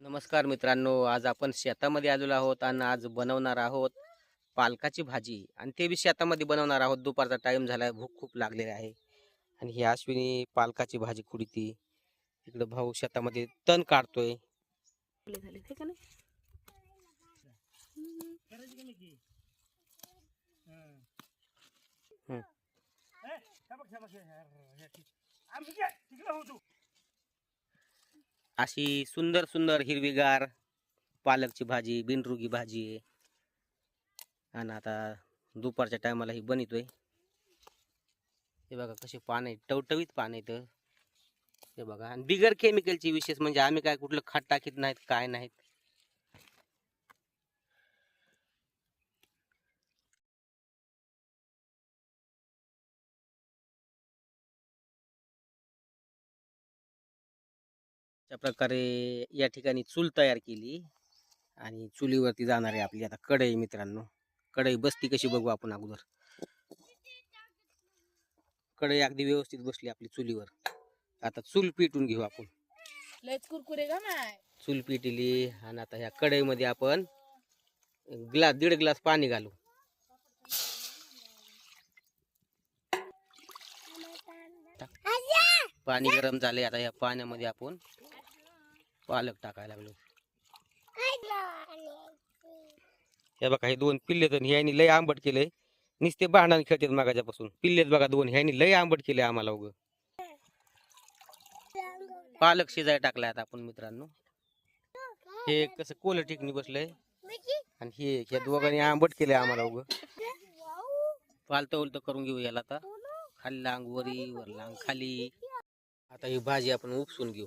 नमस्कार मित्रांनो आज आपण शेतामध्ये आलेलो आहोत आणि आज बनवणार आहोत पालकाची भाजी. आणि ते बी शेतामध्ये बनवणार आहोत. दुपारचा टाइम झाला भूक खूप लागलेली आहे. आणि ही अश्विनी पालकाची भाजी खुडती. इकडं भाऊ शेतामध्ये तण काढतोय. झाले हे का नाही? अशी सुंदर सुंदर हिरवीगार पालकची भाजी बिनरुगी भाजी आहे. आणि आता दुपारच्या टायमाला ही बनितोय हे बघा कसे पान आहे टवटवीत पान आहेत. हे बघा. आणि बिगर केमिकलची विशेष म्हणजे आम्ही काय कुठलं खत टाकीत नाहीत काय नाहीत. अशा प्रकारे या ठिकाणी चूल तयार केली आणि चुलीवरती जाणार आहे आपली. आता कढई मित्रांनो. कढई बसती कशी बघू आपण अगोदर. कढई अगदी व्यवस्थित बसली आपली चुलीवर. आता चूल पेटून घेऊ आपण. लयच कुरकुरे का माय. चूल पेटली आणि आता ह्या कढईमध्ये आपण ग्लास दीड ग्लास पाणी घालू. पाणी गरम झाले आता या पाण्यामध्ये आपण पालक टाकायला लागलो. हे बघा हे दोन पिल्ले तर ह्यानी लय आंबट केलंय. नुसते भांडण खेळतात मागाच्यापासून. पिल्लेत बघा दोन ह्यानी लय आंबट केले आम्हाला उग. पालक शिजाय टाकलाय आता आपण मित्रांनो. हे कसं कोल ठिकणी बसलंय. आणि हे ह्या दोघांनी आंबट केलंय आम्हाला उग. पालत उलत करून घेऊ याला आता. खाली लांग वरी वर लांग खाली. आता ही भाजी आपण उपसून घेऊ.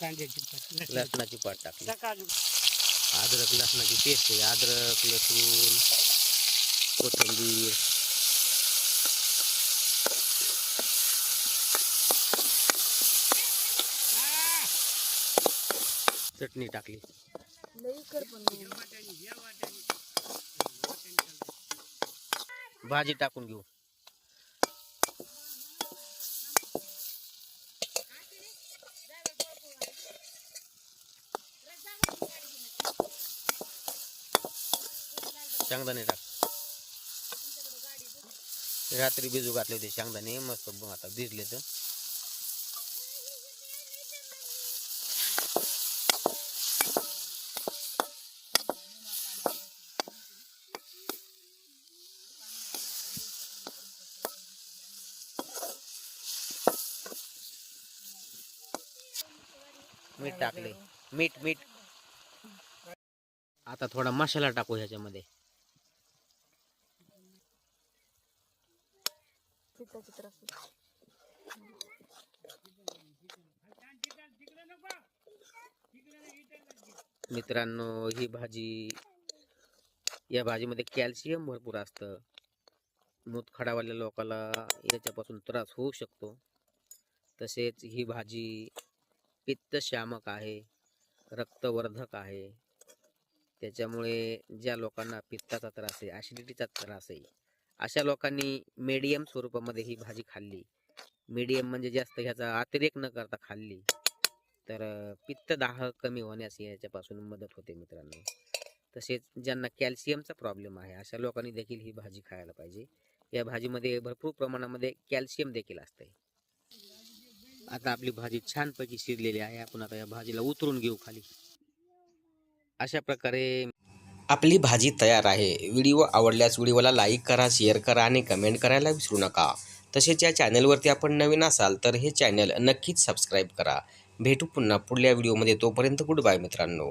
लसणाची पाट टाकली. अद्रक लसणाची पेस्ट आहे. अद्रक लसूण कोथिंबीर. चटणी टाकली. लई कर पण भाजी टाकून घेऊ. शेंगदाणे टाक. रात्री भिजू घातले होते शेंगदाणे मस्त आता भिजले तर. मीठ टाकले. मीठ मीठ. आता थोडा मसाला टाकू ह्याच्यामध्ये. चित्ता चित्र मित्रांनो ही भाजी या भाजीमध्ये कॅल्शियम भरपूर असतं. मूतखडावाल्या लोकाला याच्यापासून त्रास होऊ शकतो. तसेच ही भाजी पित्तशामक आहे रक्तवर्धक आहे. त्याच्यामुळे ज्या लोकांना पित्ताचा त्रास आहे ॲसिडिटीचा त्रास आहे अशा लोकांनी मीडियम स्वरूपामध्ये ही भाजी खाल्ली. मीडियम म्हणजे जास्त ह्याचा अतिरेक न करता खाल्ली. तर पित्त पित्तदाह कमी होण्यास याच्यापासून मदत होते मित्रांनो. तसेच ज्यांना कॅल्शियमचा प्रॉब्लेम आहे अशा लोकांनी देखील ही भाजी खायला पाहिजे. या भाजीमध्ये भरपूर प्रमाणामध्ये कॅल्शियम देखील असते. आता आपली भाजी छानपैकी शिरलेली आहे. आपण आता या भाजीला उतरून घेऊ खाली. अशा प्रकारे आपली भाजी तयार आहे. व्हिडिओ आवडल्यास व्हिडिओला लाईक करा शेअर करा आणि कमेंट करायला विसरू नका. तसेच या चॅनलवरती आपण नवीन असाल तर हे चॅनल नक्कीच सबस्क्राईब करा. भेटू पुन्हा पुढल्या व्हिडिओमध्ये. तोपर्यंत गुड बाय मित्रांनो.